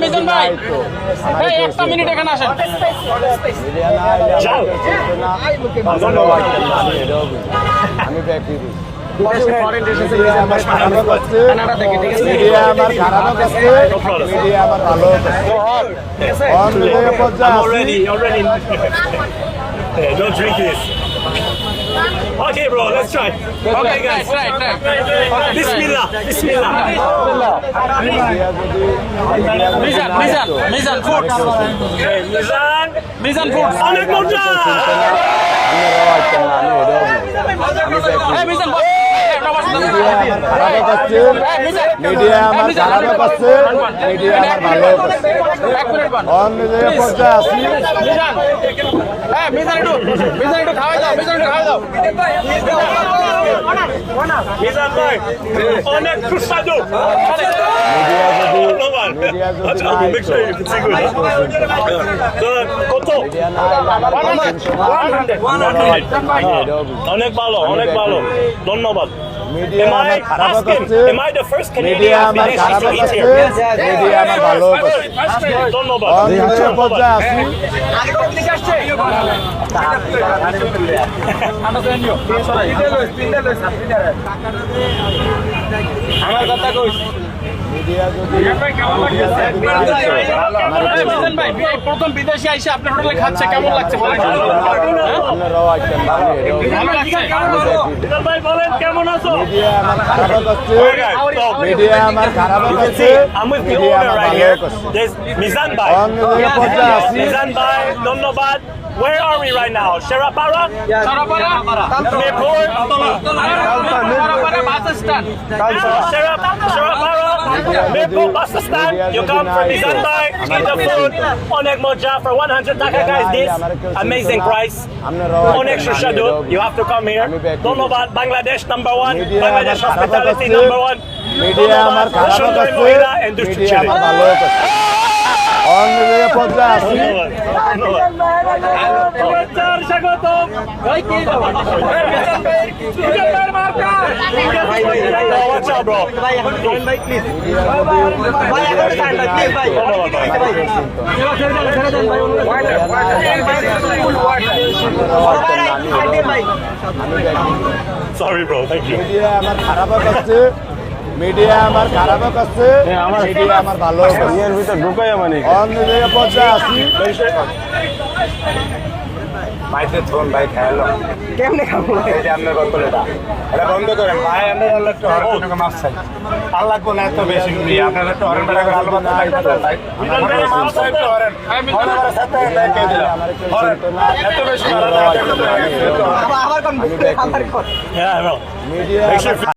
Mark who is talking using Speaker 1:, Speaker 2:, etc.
Speaker 1: মিজান ভাই। একটা মিনিট এখানে আসেন।
Speaker 2: আমি
Speaker 3: I'm already, already. Don't drink this. Okay, bro, let's try. Okay, guys.
Speaker 1: Try try
Speaker 3: Bismillah, Bismillah. Okay, Mizan.
Speaker 2: বুঝি। আমি ব্যাকি
Speaker 1: এই মিজান বস একটা বস
Speaker 2: মিডিয়া আমার খারাপও করছে মিডিয়া আমার ভালো
Speaker 1: মিনিট বান
Speaker 2: পর্যায়ে আছি
Speaker 1: হ্যাঁ মিজান একটু মিজান খাওয়াই দাও মিজান খাওয়াই দাও।
Speaker 3: মিজান ভাই সুস্বাদু। অনেক ভালো অনেক ভালো। ধন্যবাদ।
Speaker 2: মিডিয়া আমার
Speaker 3: Canadian
Speaker 2: মিডিয়া আমার
Speaker 3: here?
Speaker 2: মিডিয়া আমার ভালো করছে
Speaker 3: ধন্যবাদ।
Speaker 2: পর্যায়ে আছি।
Speaker 1: আমার কথা কইস।
Speaker 2: মিডিয়া যদি
Speaker 1: মিজান ভাই প্রথম বিদেশি আইসে আপনার হোটেলে খাচ্ছে কেমন লাগছে? বলেন
Speaker 2: আপনারাও আসছেন
Speaker 3: মিজান ভাই
Speaker 2: মিডিয়া আমার খারাপও করছে মিডিয়া আমার
Speaker 3: with the
Speaker 2: মিডিয়া আমার ভালো মিডিয়া পর্যায়ে আছি
Speaker 3: Mizan Bhai, Dhonnobad. Where are we right now? Sherapara?
Speaker 1: সরাপাড়া
Speaker 3: Mirpur?
Speaker 1: সরাপাড়া bus stand
Speaker 3: Sherap, Sherapara? Mirpur bus stand? You come from Mizan Bhai, eat the food. Onek Moja for 100 taka guys. This amazing price.
Speaker 2: আপনারাও
Speaker 3: Onek
Speaker 2: আসছেন না, আমি
Speaker 3: Shushadu,
Speaker 2: এটাও বুঝি।
Speaker 3: you have to come here.
Speaker 2: আমি back
Speaker 3: Dhonnobad, Bangladesh number one.
Speaker 2: Media
Speaker 3: Bangladesh
Speaker 2: আমার খারাপও
Speaker 3: hospitality
Speaker 2: করছে
Speaker 3: number one.
Speaker 2: মিডিয়া আমার
Speaker 3: Dhonnobad,
Speaker 2: খারাপও
Speaker 3: Shundar
Speaker 2: করছে
Speaker 3: Noida and Dushku
Speaker 2: media
Speaker 3: Chile.
Speaker 2: আমার ভালো করছে অন মিডিয়া পর্যায়ে আছি
Speaker 3: ধন্যবাদ bro. Thank you.
Speaker 2: মিডিয়া আমার খারাপও করছে মিডিয়া আমার খারাপও করছে মিডিয়া আমার ভালো করছে
Speaker 4: ভিতর ঢুকাই মানে।
Speaker 2: অন মিডিয়া পর্যায়ে আছি
Speaker 4: বাইতে থোন ভাই খাইলো কেমনে খাব এই যে আপনার বোতলটা এটা। বন্ধ করেন। ভাই আমরা আল্লাহ একটু হরেন টাকা মাছ চাই। আর লাগবো না এত বেশি। নি আপনার একটু হরেন টাকা আলু খাইতে ভাই মাছ চাই। একটু হরেন হরেন আমার সাথে লেকে দিলাম হরেন এত বেশি ভালো লাগে
Speaker 2: আমি ব্যাক
Speaker 3: Yeah,